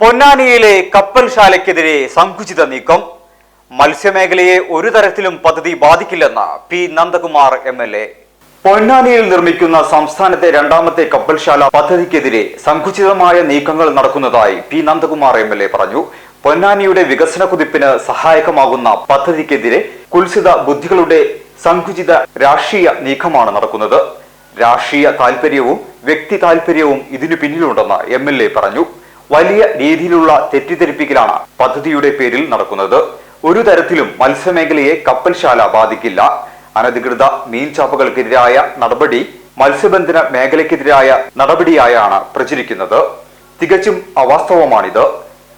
പൊന്നാനിയിലെ കപ്പൽശാലയ്ക്കെതിരെ സങ്കുചിത നീക്കം. മത്സ്യമേഖലയെ ഒരു തരത്തിലും പദ്ധതി ബാധിക്കില്ലെന്ന് P Nandakumar M L A. പൊന്നാനിയിൽ നിർമ്മിക്കുന്ന സംസ്ഥാനത്തെ രണ്ടാമത്തെ കപ്പൽശാല പദ്ധതിക്കെതിരെ സങ്കുചിതമായ നീക്കങ്ങൾ നടക്കുന്നതായി P Nandakumar M L A പറഞ്ഞു. പൊന്നാനിയുടെ വികസന കുതിപ്പിന് സഹായകമാകുന്ന പദ്ധതിക്കെതിരെ കുൽസിത ബുദ്ധികളുടെ സങ്കുചിത രാഷ്ട്രീയ നീക്കമാണ് നടക്കുന്നത്. രാഷ്ട്രീയ താൽപര്യവും വ്യക്തി താൽപര്യവും ഇതിനു പിന്നിലുണ്ടെന്ന് എം എൽ എ പറഞ്ഞു. വലിയ രീതിയിലുള്ള തെറ്റിദ്ധരിപ്പിക്കലാണ് പദ്ധതിയുടെ പേരിൽ നടക്കുന്നത്. ഒരു തരത്തിലും മത്സ്യമേഖലയെ കപ്പൽശാല ബാധിക്കില്ല. അനധികൃത മീൻ ചാപ്പകൾക്കെതിരായ നടപടി മത്സ്യബന്ധന മേഖലയ്ക്കെതിരായ നടപടിയായാണ് പ്രചരിക്കുന്നത്. തികച്ചും അവാസ്തവമാണിത്.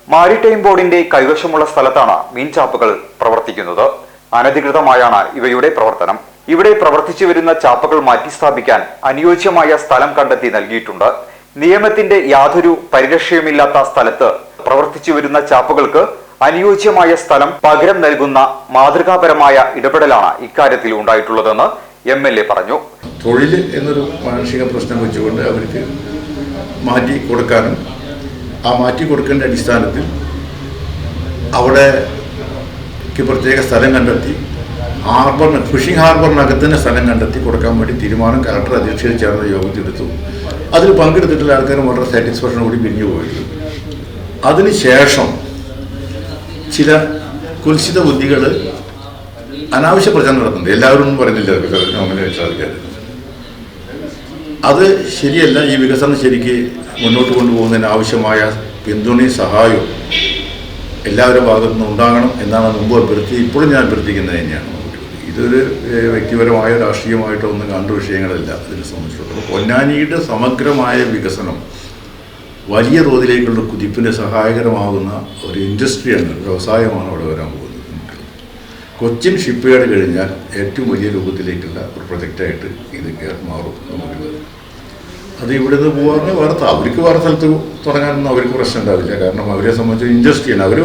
മാരിടൈം ബോർഡിന്റെ കൈവശമുള്ള സ്ഥലത്താണ് മീൻ ചാപ്പകൾ പ്രവർത്തിക്കുന്നത്. അനധികൃതമായാണ് ഇവയുടെ പ്രവർത്തനം. ഇവിടെ പ്രവർത്തിച്ചു വരുന്ന ചാപ്പകൾ മാറ്റിസ്ഥാപിക്കാൻ അനുയോജ്യമായ സ്ഥലം കണ്ടെത്തി നൽകിയിട്ടുണ്ട്. നിയമത്തിന്റെ യാതൊരു പരിരക്ഷയുമില്ലാത്ത സ്ഥലത്ത് പ്രവർത്തിച്ചു വരുന്ന ചാപ്പുകൾക്ക് അനുയോജ്യമായ സ്ഥലം പകരം നൽകുന്ന മാതൃകാപരമായ ഇടപെടലാണ് ഇക്കാര്യത്തിൽ ഉണ്ടായിട്ടുള്ളതെന്ന് എം എൽ എ പറഞ്ഞു. തൊഴിൽ എന്നൊരു മാനസിക പ്രശ്നം വെച്ചുകൊണ്ട് അവർക്ക് മാറ്റി കൊടുക്കാനും ആ മാറ്റി കൊടുക്കേണ്ട അടിസ്ഥാനത്തിൽ അവിടെ പ്രത്യേക സ്ഥലം കണ്ടെത്തി ഹാർബറിന് ഫിഷിംഗ് ഹാർബറിനകത്ത് തന്നെ സ്ഥലം കണ്ടെത്തി കൊടുക്കാൻ വേണ്ടി തീരുമാനം കലക്ടർ അധ്യക്ഷയിൽ ചേർന്ന യോഗത്തിലെടുത്തു. അതിൽ പങ്കെടുത്തിട്ടുള്ള ആൾക്കാർ വളരെ സാറ്റിസ്ഫാക്ഷൻ കൂടി പിരിഞ്ഞു പോയിട്ടു അതിനുശേഷം ചില കുൽസിത ബുദ്ധികൾ അനാവശ്യ പ്രചരണം നടത്തുന്നുണ്ട്. എല്ലാവരും ഒന്നും പറയുന്നില്ല നോമിനെ വെച്ച ആൾക്കാർ അത് ശരിയല്ല. ഈ വികസനം ശരിക്ക് മുന്നോട്ട് കൊണ്ടുപോകുന്നതിന് ആവശ്യമായ പിന്തുണയും സഹായവും എല്ലാവരുടെ ഭാഗത്തു നിന്നും ഉണ്ടാകണം എന്നാണ് മുമ്പ് അഭ്യർത്ഥി ഇപ്പോഴും ഞാൻ അഭ്യർത്ഥിക്കുന്നത് തന്നെയാണ്. ഇതൊരു വ്യക്തിപരമായ രാഷ്ട്രീയമായിട്ടോ ഒന്നും കണ്ട വിഷയങ്ങളല്ല ഇതിനെ സംബന്ധിച്ചിടത്തോളം. പൊന്നാനിയുടെ സമഗ്രമായ വികസനം വലിയ തോതിലേക്കുള്ള കുതിപ്പിന് സഹായകരമാകുന്ന ഒരു ഇൻഡസ്ട്രിയാണ് വ്യവസായമാണ് അവിടെ വരാൻ പോകുന്നത്. കൊച്ചിൻ ഷിപ്പ്യാർഡ് കഴിഞ്ഞാൽ ഏറ്റവും വലിയ രൂപത്തിലേക്കുള്ള ഒരു പ്രൊജക്റ്റായിട്ട് ഇത് മാറും അത് ഇവിടുന്ന് പോകാറുണ്ട് വേറെ അവർക്ക് വേറെ സ്ഥലത്ത് തുടങ്ങാനൊന്നും അവർക്ക് പ്രശ്നം ഉണ്ടാവില്ല. കാരണം അവരെ സംബന്ധിച്ച് ഇൻഡസ്ട്രിയാണ് അവർ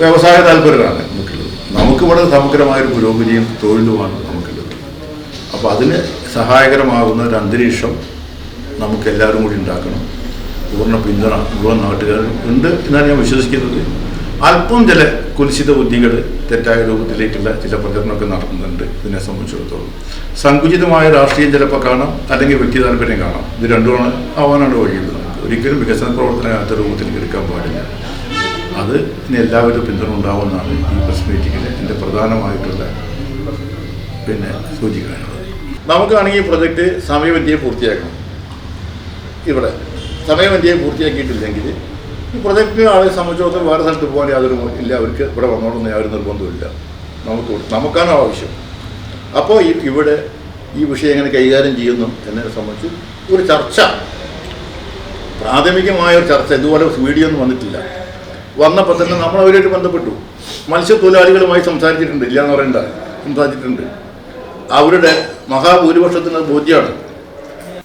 വ്യവസായ താല്പര്യമാണ് നമുക്കുള്ളത് നമുക്കിവിടെ സമഗ്രമായൊരു പുരോഗതിയും തൊഴിലുമാണ് നമുക്കുള്ളത്. അപ്പോൾ അതിന് സഹായകരമാകുന്ന ഒരു അന്തരീക്ഷം നമുക്ക് എല്ലാവരും കൂടി ഉണ്ടാക്കണം. പൂർണ പിന്തുണ മുഴുവൻ നാട്ടുകാരും ഉണ്ട് എന്നാണ് ഞാൻ വിശ്വസിക്കുന്നത്. അല്പം ചില കുലിശിത ബുദ്ധികൾ തെറ്റായ രൂപത്തിലേക്കുള്ള ചില പ്രചരണമൊക്കെ നടത്തുന്നുണ്ട് ഇതിനെ സംബന്ധിച്ചിടത്തോളം. സങ്കുചിതമായ രാഷ്ട്രീയം ചിലപ്പോൾ കാണാം അല്ലെങ്കിൽ വ്യക്തി താല്പര്യം കാണാം. ഇത് രണ്ടുമാണ് ആവാനാണ് വഴിയുള്ളത്. നമുക്ക് ഒരിക്കലും വികസന പ്രവർത്തനത്തെ രൂപത്തിലേക്ക് എടുക്കാൻ പാടില്ല. അത് എല്ലാവരും പിന്തുണ ഉണ്ടാവുമെന്നാണ് ഈ പ്രസ് മീറ്റിങ്ങിൽ എന്റെ പ്രധാനമായിട്ടുള്ള പിന്നെ സൂചിക്കാനുള്ളത് നമുക്കാണെങ്കിൽ ഈ പ്രൊജക്റ്റ് സമയബന്ധിയെ പൂർത്തിയാക്കണം ഇവിടെ. സമയബന്ധിയെ പൂർത്തിയാക്കിയിട്ടില്ലെങ്കിൽ ഈ പ്രൊജക്റ്റ് ആളെ സംബന്ധിച്ചിടത്തോളം വേറെ സ്ഥലത്ത് പോകാൻ യാതൊരു ഇല്ല. അവർക്ക് ഇവിടെ വന്നോളൊന്നും യാതൊരു നിർബന്ധമില്ല നമുക്ക് നമുക്കാണ് ആവശ്യം. അപ്പോൾ ഇവിടെ ഈ വിഷയം എങ്ങനെ കൈകാര്യം ചെയ്യുന്നു എന്നെ സംബന്ധിച്ച് ഒരു ചർച്ച. പ്രാഥമികമായ ഒരു ചർച്ച. ഇതുപോലെ വീഡിയോ ഒന്നും വന്നിട്ടില്ല. വന്നപ്പോൾ തന്നെ നമ്മൾ അവരുമായിട്ട് ബന്ധപ്പെട്ടു. മത്സ്യത്തൊഴിലാളികളുമായി സംസാരിച്ചിട്ടുണ്ട് ഇല്ല എന്ന് പറയണ്ട സംസാരിച്ചിട്ടുണ്ട്. അവരുടെ മഹാഭൂരിപക്ഷത്തിന് ബോധ്യമാണ്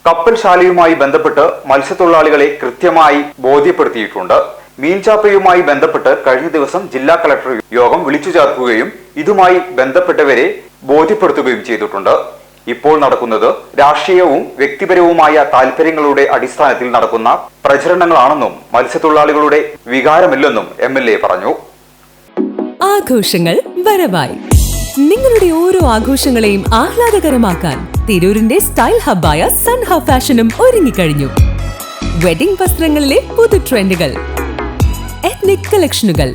കപ്പൽശാലയുമായി ബന്ധപ്പെട്ട് മത്സ്യത്തൊഴിലാളികളെ കൃത്യമായി ബോധ്യപ്പെടുത്തിയിട്ടുണ്ട്. മീൻചാപ്പയുമായി ബന്ധപ്പെട്ട് കഴിഞ്ഞ ദിവസം ജില്ലാ കളക്ടർ യോഗം വിളിച്ചു ചേർക്കുകയും ഇതുമായി ബന്ധപ്പെട്ടവരെ ബോധ്യപ്പെടുത്തുകയും ചെയ്തിട്ടുണ്ട്. ഇപ്പോൾ നടക്കുന്നത് രാഷ്ട്രീയവും വ്യക്തിപരവുമായ താൽപര്യങ്ങളുടെ അടിസ്ഥാനത്തിൽ നടക്കുന്ന പ്രചരണങ്ങളാണെന്നും മത്സ്യത്തൊഴിലാളികളുടെ വികാരമില്ലെന്നും എം പറഞ്ഞു. ആഘോഷങ്ങൾ വരവായി. നിങ്ങളുടെ ഓരോ ആഘോഷങ്ങളെയും ആഹ്ലാദകരമാക്കാൻ തിരൂരിന്റെ സ്റ്റൈൽ ഹബ്ബായ സൺ ഹബ് ഫാഷനും ഒരുങ്ങിക്കഴിഞ്ഞു. വെഡിംഗ് വസ്ത്രങ്ങളിലെ പുതു ട്രെൻഡുകൾ എത്നിക് കളക്ഷനുകൾ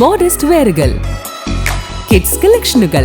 മോഡസ്റ്റ് വെയറുകൾ കിഡ്സ് കളക്ഷനുകൾ